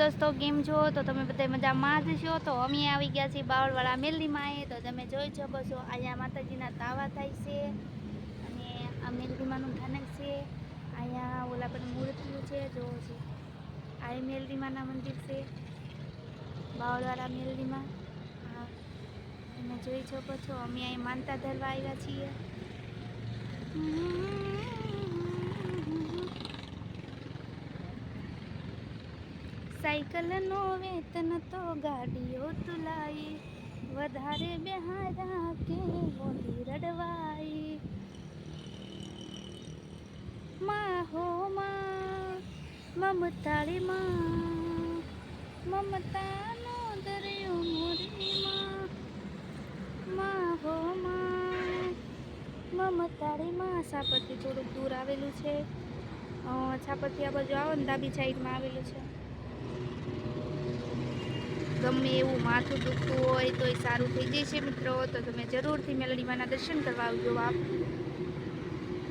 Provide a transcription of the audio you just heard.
દોસ્તો, કેમ છો? તો તમે બધા મજામાં જ છો? તો અમે આવી ગયા છીએ બાવળવાળા મેલડીમાં એ, તો તમે જોઈ શકો છો, અહીંયા માતાજીના તાવા થાય છે, અને આ મેલડીમાનું ઠાનક છે, અહીંયા ઓલા પણ મૂર્તિઓ છે જોવો છે. આ મેલડીમાના મંદિર છે બાવળવાળા મેલડીમાં. હા, તમે જોઈ શકો છો, અમે અહીં માનતા ધરવા આવ્યા છીએ. સાયકલનો વેતન તો ગાડીઓ તુલાઈ. વધારે બિહારા કે બોલી રડવાઈ. માં મમતાળી માં મમતાનો દરિયો મોરી માં માં હો માં મમતાળી માં સાપરથી થોડુંક દૂર આવેલું છે. છાપરથી આ બાજુ આવો ને ડાબી સાઈડમાં આવેલું છે. ગમે એવું માથું દુખતું હોય તો એ સારું થઈ જશે મિત્રો. તો તમે જરૂરથી મેલડીમાના દર્શન કરવા આવજો આપ